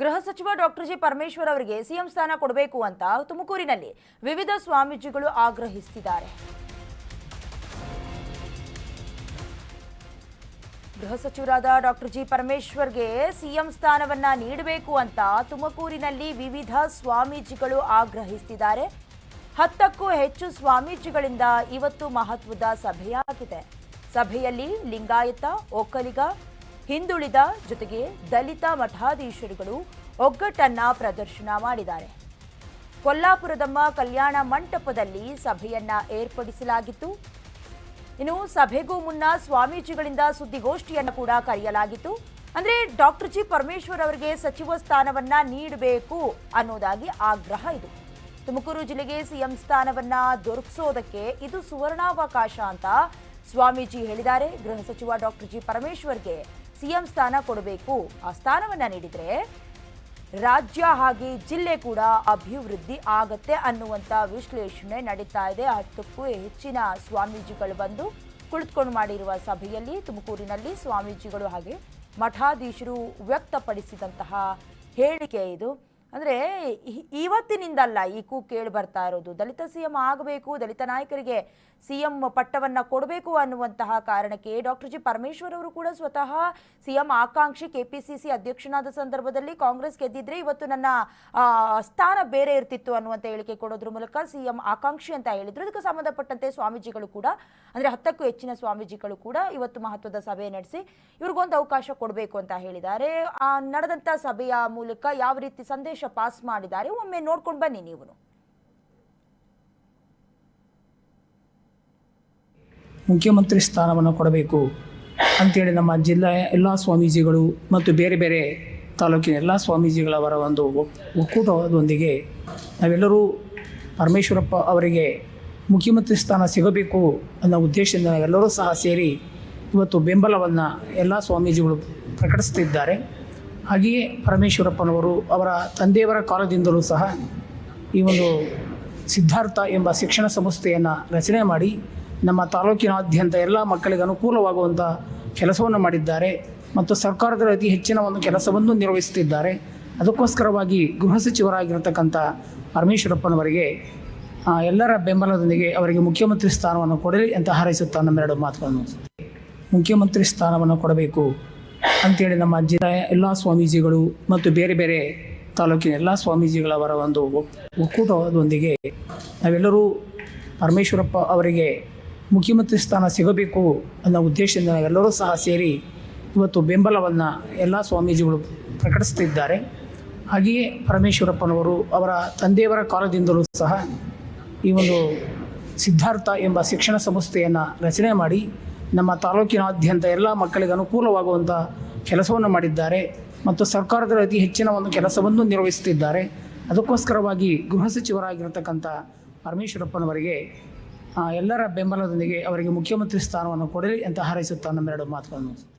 ಗೃಹ ಸಚಿವ doctor G Parameshwar ಅವರಿಗೆ ಸಿಎಂ ಸ್ಥಾನ ಕೊಡಬೇಕು ಅಂತ ತುಮಕೂರಿನಲ್ಲಿ ವಿವಿಧ ಸ್ವಾಮೀಜಿಗಳು ಆಗ್ರಹಿಸುತ್ತಿದ್ದಾರೆ. ಗೃಹ ಸಚಿವರಾದ ಡಾಕ್ಟರ್ ಜಿ ಪರಮೇಶ್ವರ್ಗೆ ಸಿಎಂ ಸ್ಥಾನವನ್ನ ನೀಡಬೇಕು ಅಂತ ತುಮಕೂರಿನಲ್ಲಿ ವಿವಿಧ ಸ್ವಾಮೀಜಿಗಳು ಆಗ್ರಹಿಸುತ್ತಿದ್ದಾರೆ. ಹತ್ತಕ್ಕೂ ಹೆಚ್ಚು ಸ್ವಾಮೀಜಿಗಳಿಂದ ಇವತ್ತು ಮಹತ್ವದ ಸಭೆಯಾಗಿದೆ. ಸಭೆಯಲ್ಲಿ ಲಿಂಗಾಯತ ಒಕ್ಕಲಿಗ ಹಿಂದುಳಿದ ಜೊತೆಗೆ ದಲಿತ ಮಠಾಧೀಶರುಗಳು ಒಗ್ಗಟ್ಟನ್ನ ಪ್ರದರ್ಶನ ಮಾಡಿದ್ದಾರೆ. ಕೊಲ್ಲಾಪುರದಮ್ಮ ಕಲ್ಯಾಣ ಮಂಟಪದಲ್ಲಿ ಸಭೆಯನ್ನ ಏರ್ಪಡಿಸಲಾಗಿತ್ತು. ಇನ್ನು ಸಭೆಗೂ ಮುನ್ನ ಸ್ವಾಮೀಜಿಗಳಿಂದ ಸುದ್ದಿಗೋಷ್ಠಿಯನ್ನು ಕೂಡ ಕರೆಯಲಾಗಿತ್ತು. ಅಂದ್ರೆ ಡಾಕ್ಟರ್ ಜಿ ಪರಮೇಶ್ವರ್ ಅವರಿಗೆ ಸಚಿವ ಸ್ಥಾನವನ್ನ ನೀಡಬೇಕು ಅನ್ನೋದಾಗಿ ಆಗ್ರಹ ಇದು. ತುಮಕೂರು ಜಿಲ್ಲೆಗೆ ಸಿಎಂ ಸ್ಥಾನವನ್ನ ದೊರಕಿಸೋದಕ್ಕೆ ಇದು ಸುವರ್ಣಾವಕಾಶ ಅಂತ ಸ್ವಾಮೀಜಿ ಹೇಳಿದ್ದಾರೆ. ಗೃಹ ಸಚಿವ ಡಾಕ್ಟರ್ ಜಿ ಪರಮೇಶ್ವರ್ಗೆ ಸಿಎಂ ಸ್ಥಾನ ಕೊಡಬೇಕು. ಆ ಸ್ಥಾನವನ್ನ ನೀಡಿದ್ರೆ ರಾಜ್ಯ ಹಾಗೆ ಜಿಲ್ಲೆ ಕೂಡ ಅಭಿವೃದ್ಧಿ ಆಗತ್ತೆ ಅನ್ನುವಂಥ ವಿಶ್ಲೇಷಣೆ ನಡೀತಾ ಇದೆ. ಹತ್ತಕ್ಕೂ ಹೆಚ್ಚಿನ ಸ್ವಾಮೀಜಿಗಳು ಬಂದು ಕುಳಿತುಕೊಂಡು ಮಾಡಿರುವ ಸಭೆಯಲ್ಲಿ ತುಮಕೂರಿನಲ್ಲಿ ಸ್ವಾಮೀಜಿಗಳು ಹಾಗೆ ಮಠಾಧೀಶರು ವ್ಯಕ್ತಪಡಿಸಿದಂತಹ ಹೇಳಿಕೆ ಇದು. ಅಂದರೆ ಇವತ್ತಿನಿಂದಲ್ಲ ಈ ಕೂ ಕೇಳಿ ಬರ್ತಾ ಇರೋದು. ದಲಿತ ಸಿ ಆಗಬೇಕು, ದಲಿತ ನಾಯಕರಿಗೆ ಸಿ ಎಂ ಪಟ್ಟವನ್ನು ಕೊಡಬೇಕು ಅನ್ನುವಂತಹ ಕಾರಣಕ್ಕೆ ಡಾಕ್ಟರ್ ಜಿ ಪರಮೇಶ್ವರ್ ಅವರು ಕೂಡ ಸ್ವತಃ ಸಿ ಎಂ ಆಕಾಂಕ್ಷಿ ಕೆ ಪಿ ಸಿ ಸಿ ಅಧ್ಯಕ್ಷನಾದ ಸಂದರ್ಭದಲ್ಲಿ ಕಾಂಗ್ರೆಸ್ ಗೆದ್ದಿದ್ರೆ ಇವತ್ತು ನನ್ನ ಸ್ಥಾನ ಬೇರೆ ಇರ್ತಿತ್ತು ಅನ್ನುವಂಥ ಹೇಳಿಕೆ ಕೊಡೋದ್ರ ಮೂಲಕ ಸಿ ಎಂ ಆಕಾಂಕ್ಷಿ ಅಂತ ಹೇಳಿದ್ರು. ಅದಕ್ಕೆ ಸಂಬಂಧಪಟ್ಟಂತೆ ಸ್ವಾಮೀಜಿಗಳು ಕೂಡ, ಅಂದರೆ ಹತ್ತಕ್ಕೂ ಹೆಚ್ಚಿನ ಸ್ವಾಮೀಜಿಗಳು ಕೂಡ ಇವತ್ತು ಮಹತ್ವದ ಸಭೆ ನಡೆಸಿ ಇವ್ರಿಗೊಂದು ಅವಕಾಶ ಕೊಡಬೇಕು ಅಂತ ಹೇಳಿದ್ದಾರೆ. ಆ ನಡೆದಂಥ ಸಭೆಯ ಮೂಲಕ ಯಾವ ರೀತಿ ಸಂದೇಶ ಪಾಸ್ ಮಾಡಿದ್ದಾರೆ. ಒಮ್ಮೆ ನೋಡ್ಕೊಂಡು ಬನ್ನಿ ನೀವು ಮುಖ್ಯಮಂತ್ರಿ ಸ್ಥಾನವನ್ನು ಕೊಡಬೇಕು ಅಂತೇಳಿ ನಮ್ಮ ಜಿಲ್ಲೆಯ ಎಲ್ಲ ಸ್ವಾಮೀಜಿಗಳು ಮತ್ತು ಬೇರೆ ಬೇರೆ ತಾಲೂಕಿನ ಎಲ್ಲ ಸ್ವಾಮೀಜಿಗಳವರ ಒಂದು ಒಕ್- ಒಕ್ಕೂಟದೊಂದಿಗೆ ನಾವೆಲ್ಲರೂ ಪರಮೇಶ್ವರಪ್ಪ ಅವರಿಗೆ ಮುಖ್ಯಮಂತ್ರಿ ಸ್ಥಾನ ಸಿಗಬೇಕು ಅನ್ನೋ ಉದ್ದೇಶದಿಂದ ನಾವೆಲ್ಲರೂ ಸಹ ಸೇರಿ ಇವತ್ತು ಬೆಂಬಲವನ್ನು ಎಲ್ಲ ಸ್ವಾಮೀಜಿಗಳು ಪ್ರಕಟಿಸ್ತಿದ್ದಾರೆ. ಹಾಗೆಯೇ ಪರಮೇಶ್ವರಪ್ಪನವರು ಅವರ ತಂದೆಯವರ ಕಾಲದಿಂದಲೂ ಸಹ ಈ ಒಂದು ಸಿದ್ಧಾರ್ಥ ಎಂಬ ಶಿಕ್ಷಣ ಸಂಸ್ಥೆಯನ್ನು ರಚನೆ ಮಾಡಿ ನಮ್ಮ ತಾಲೂಕಿನಾದ್ಯಂತ ಎಲ್ಲ ಮಕ್ಕಳಿಗೆ ಅನುಕೂಲವಾಗುವಂಥ ಕೆಲಸವನ್ನು ಮಾಡಿದ್ದಾರೆ ಮತ್ತು ಸರ್ಕಾರದ ಅತಿ ಹೆಚ್ಚಿನ ಒಂದು ಕೆಲಸವನ್ನು ನಿರ್ವಹಿಸುತ್ತಿದ್ದಾರೆ. ಅದಕ್ಕೋಸ್ಕರವಾಗಿ ಗೃಹ ಸಚಿವರಾಗಿರತಕ್ಕಂಥ ಪರಮೇಶ್ವರಪ್ಪನವರಿಗೆ ಎಲ್ಲರ ಬೆಂಬಲದೊಂದಿಗೆ ಅವರಿಗೆ ಮುಖ್ಯಮಂತ್ರಿ ಸ್ಥಾನವನ್ನು ಕೊಡಲಿ ಅಂತ ಹಾರೈಸುತ್ತಾ ನಮ್ಮೆರಡು ಮಾತುಗಳನ್ನು ಮುಖ್ಯಮಂತ್ರಿ ಸ್ಥಾನವನ್ನು ಕೊಡಬೇಕು. ಅಂತೇಳಿ ನಮ್ಮ ಅಜ್ಜಿ ಎಲ್ಲ ಸ್ವಾಮೀಜಿಗಳು ಮತ್ತು ಬೇರೆ ಬೇರೆ ತಾಲೂಕಿನ ಎಲ್ಲ ಸ್ವಾಮೀಜಿಗಳವರ ಒಂದು ಒಕ್- ಒಕ್ಕೂಟದೊಂದಿಗೆ ನಾವೆಲ್ಲರೂ ಪರಮೇಶ್ವರಪ್ಪ ಅವರಿಗೆ ಮುಖ್ಯಮಂತ್ರಿ ಸ್ಥಾನ ಸಿಗಬೇಕು ಅನ್ನೋ ಉದ್ದೇಶದಿಂದ ನಾವೆಲ್ಲರೂ ಸಹ ಸೇರಿ ಇವತ್ತು ಬೆಂಬಲವನ್ನು ಎಲ್ಲ ಸ್ವಾಮೀಜಿಗಳು ಪ್ರಕಟಿಸ್ತಿದ್ದಾರೆ. ಹಾಗೆಯೇ ಪರಮೇಶ್ವರಪ್ಪನವರು ಅವರ ತಂದೆಯವರ ಕಾಲದಿಂದಲೂ ಸಹ ಈ ಒಂದು ಸಿದ್ಧಾರ್ಥ ಎಂಬ ಶಿಕ್ಷಣ ಸಂಸ್ಥೆಯನ್ನು ರಚನೆ ಮಾಡಿ ನಮ್ಮ ತಾಲೂಕಿನಾದ್ಯಂತ ಎಲ್ಲ ಮಕ್ಕಳಿಗೆ ಅನುಕೂಲವಾಗುವಂಥ ಕೆಲಸವನ್ನು ಮಾಡಿದ್ದಾರೆ ಮತ್ತು ಸರ್ಕಾರದ ಅತಿ ಹೆಚ್ಚಿನ ಒಂದು ಕೆಲಸವನ್ನು ನಿರ್ವಹಿಸುತ್ತಿದ್ದಾರೆ. ಅದಕ್ಕೋಸ್ಕರವಾಗಿ ಗೃಹ ಸಚಿವರಾಗಿರತಕ್ಕಂಥ ಪರಮೇಶ್ವರಪ್ಪನವರಿಗೆ ಎಲ್ಲರ ಬೆಂಬಲದೊಂದಿಗೆ ಅವರಿಗೆ ಮುಖ್ಯಮಂತ್ರಿ ಸ್ಥಾನವನ್ನು ಕೊಡಲಿ ಅಂತ ಹಾರೈಸುತ್ತಾ ನಮ್ಮೆರಡು ಮಾತುಗಳನ್ನು